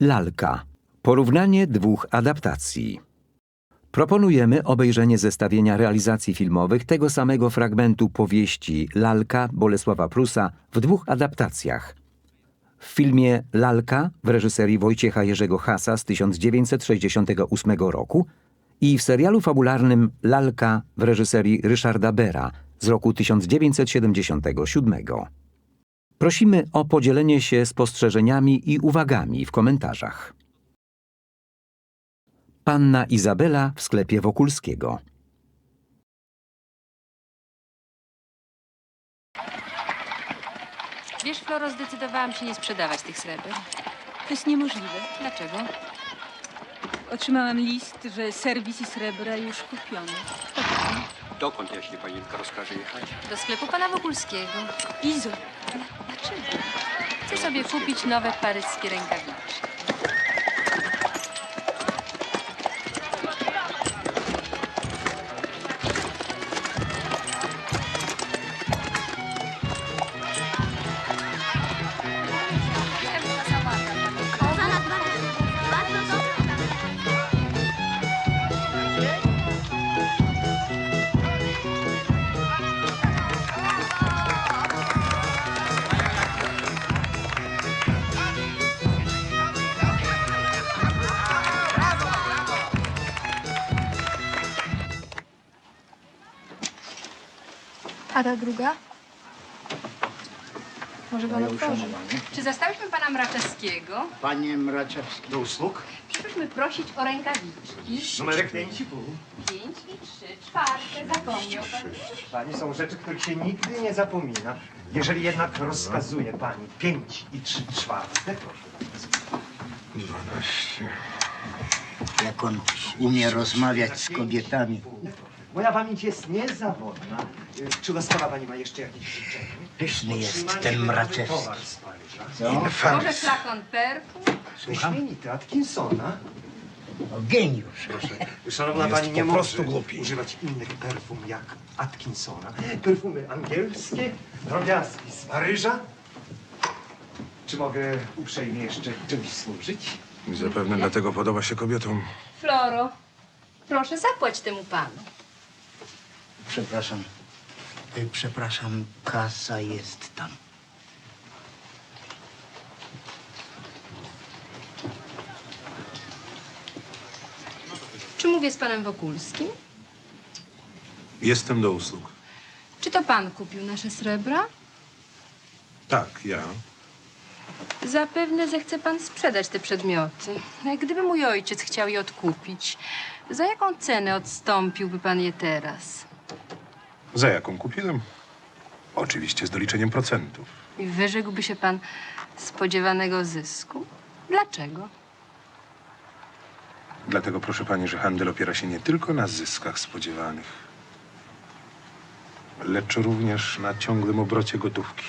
Lalka. Porównanie dwóch adaptacji. Proponujemy obejrzenie zestawienia realizacji filmowych tego samego fragmentu powieści Lalka Bolesława Prusa w dwóch adaptacjach. W filmie Lalka w reżyserii Wojciecha Jerzego Hasa z 1968 roku i w serialu fabularnym Lalka w reżyserii Ryszarda Bera z roku 1977. Prosimy o podzielenie się spostrzeżeniami i uwagami w komentarzach. Panna Izabela w sklepie Wokulskiego. Wiesz, Floro, zdecydowałam się nie sprzedawać tych sreber. To jest niemożliwe. Dlaczego? Otrzymałam list, że serwis i srebra już kupione. Dokąd, jeśli panienka rozkaże jechać? Do sklepu pana Wokulskiego. Izo, Dlaczego? Chcę sobie kupić nowe paryskie rękawiczki. A ta druga? Może pan otworzy? Czy zastałyśmy pana Mraczewskiego? Panie Mraczewski. Do usług? Przyszłyśmy prosić o rękawiczki. Numerek 5,5. Pięć i trzy czwarte. Zapomniał pan. Pani, są rzeczy, których się nigdy nie zapomina. Jeżeli jednak rozkazuje pani 5 i 3 czwarte, proszę Jak on umie rozmawiać z kobietami. Moja pamięć jest niezawodna. Czy łaskawa pani ma jeszcze jakieś życzenie? Pyszny jest ten Mraczewski. Towar z Paryża. Może flakon perfum? Wyśmienity Atkinsona. O, geniusz. Szanowna pani, nie może używać innych perfum jak Atkinsona. Perfumy angielskie, drobiazgi z Paryża. Czy mogę uprzejmie jeszcze czymś służyć? I Zapewne dlatego podoba się kobietom. Floro, proszę zapłać temu panu. Przepraszam. Y, Przepraszam, kasa jest tam. Czy mówię z panem Wokulskim? Jestem do usług. Czy to pan kupił nasze srebra? Tak, ja. Zapewne zechce pan sprzedać te przedmioty. Gdyby mój ojciec chciał je odkupić, za jaką cenę odstąpiłby pan je teraz? Za jaką kupiłem? Oczywiście z doliczeniem procentów. I wyrzekłby się pan spodziewanego zysku? Dlaczego? Dlatego proszę pani, że handel opiera się nie tylko na zyskach spodziewanych, lecz również na ciągłym obrocie gotówki.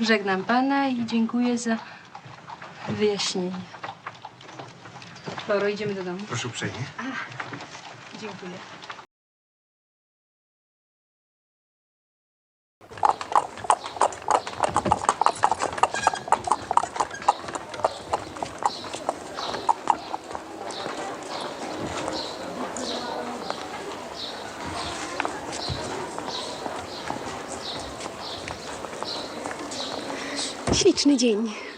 Żegnam pana i dziękuję za wyjaśnienie. Floro, idziemy do domu. Proszę uprzejmie. Dziękuję. Śliczny dzień.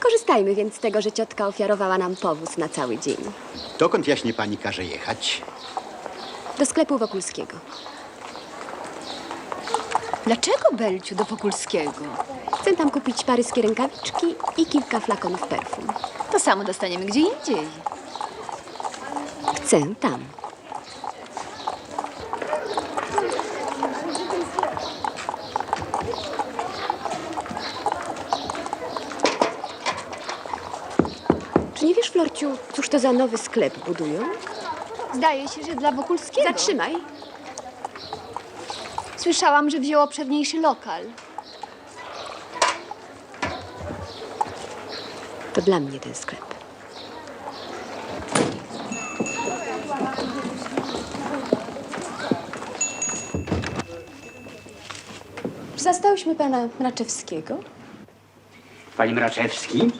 Korzystajmy więc z tego, że ciotka ofiarowała nam powóz na cały dzień. Dokąd jaśnie pani każe jechać? Do sklepu Wokulskiego. Dlaczego, Belciu, do Wokulskiego? Chcę tam kupić paryskie rękawiczki i kilka flakonów perfum. To samo dostaniemy gdzie indziej. Chcę tam. Czy nie wiesz, Florciu, cóż to za nowy sklep budują? Zdaje się, że dla Wokulskiego. Zatrzymaj. Słyszałam, że wzięło przedniejszy lokal. To dla mnie ten sklep. Zastałyśmy pana Mraczewskiego. Panie Mraczewski?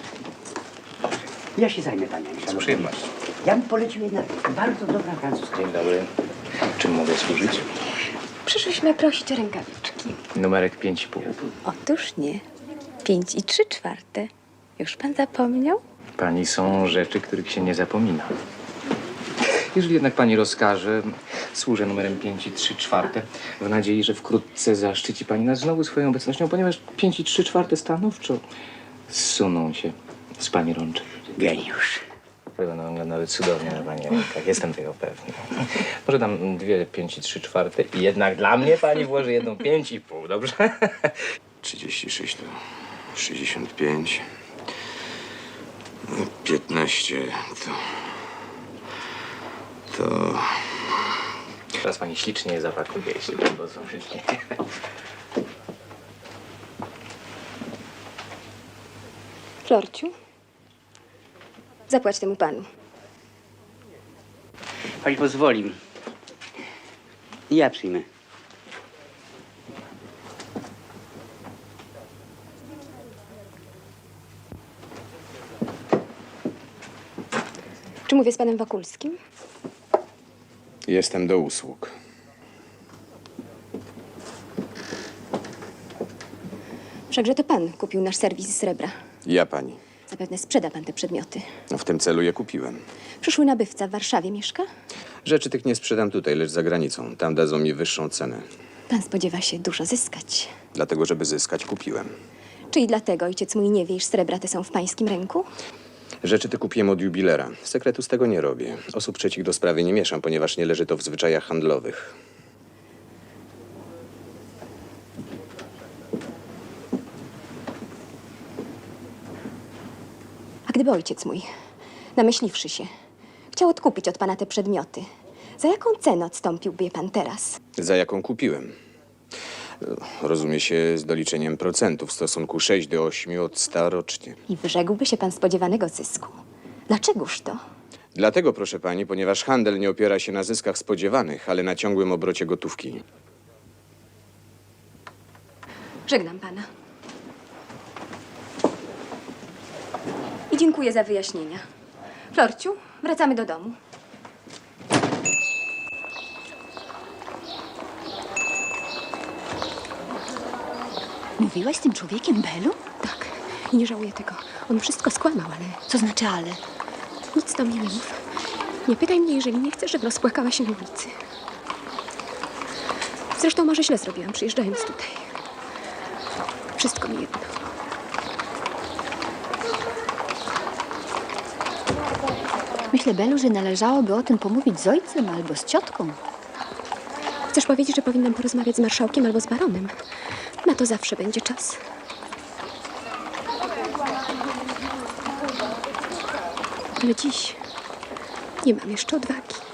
Ja się zajmę panią. Z przyjemnością. Ja bym polecił jednak bardzo dobra francuska. Dzień dobry. Czym mogę służyć? Przyszliśmy prosić o rękawiczki. Numerek 5,5. Otóż nie. Pięć i trzy czwarte. Już pan zapomniał? Pani są rzeczy, których się nie zapomina. Jeżeli jednak pani rozkaże, służę numerem 5 i 3 czwarte w nadziei, że wkrótce zaszczyci pani nas znowu swoją obecnością, ponieważ 5 i 3 czwarte stanowczo zsuną się z pani rączek. Geniusz. Będą wyglądały cudownie na pani rękach, jestem tego pewny. Może dam dwie 5 i 3 czwarte i jednak dla mnie pani włoży jedną 5 i pół, dobrze? 36 to 65. No, 15 to. To. Teraz pani ślicznie je zapakuje, jeśli pan pozwoli. Florciu? Zapłać temu panu. Pani pozwoli. Ja przyjmę. Czy mówię z panem Wokulskim? Jestem do usług. Wszakże to pan kupił nasz serwis srebra. Ja pani. Zapewne sprzeda pan te przedmioty. No, w tym celu je kupiłem. Przyszły nabywca w Warszawie mieszka? Rzeczy tych nie sprzedam tutaj, lecz za granicą. Tam dadzą mi wyższą cenę. Pan spodziewa się dużo zyskać. Dlatego, żeby zyskać, kupiłem. Czyli dlatego ojciec mój nie wie, iż srebra te są w pańskim ręku? Rzeczy te kupiłem od jubilera. Sekretu z tego nie robię. Osób trzecich do sprawy nie mieszam, ponieważ nie leży to w zwyczajach handlowych. A gdyby ojciec mój, namyśliwszy się, chciał odkupić od pana te przedmioty, za jaką cenę odstąpiłby je pan teraz? Za jaką kupiłem? Rozumie się z doliczeniem procentów w stosunku 6 do 8 od 100 rocznie. I wyrzekłby się pan spodziewanego zysku. Dlaczegoż to? Dlatego, proszę pani, ponieważ handel nie opiera się na zyskach spodziewanych, ale na ciągłym obrocie gotówki. Żegnam pana. Dziękuję za wyjaśnienia. Florciu, wracamy do domu. Mówiłaś z tym człowiekiem, Belu? Tak, i nie żałuję tego. On wszystko skłamał, ale Co znaczy ale? nic do mnie nie mów. Nie pytaj mnie, jeżeli nie chcesz, żeby rozpłakała się na ulicy. Zresztą może źle zrobiłam, przyjeżdżając tutaj. Wszystko mi jedno. Myślę, Belu, że należałoby o tym pomówić z ojcem albo z ciotką. Chcesz powiedzieć, że powinnam porozmawiać z marszałkiem albo z baronem? Na to zawsze będzie czas. Ale dziś nie mam jeszcze odwagi.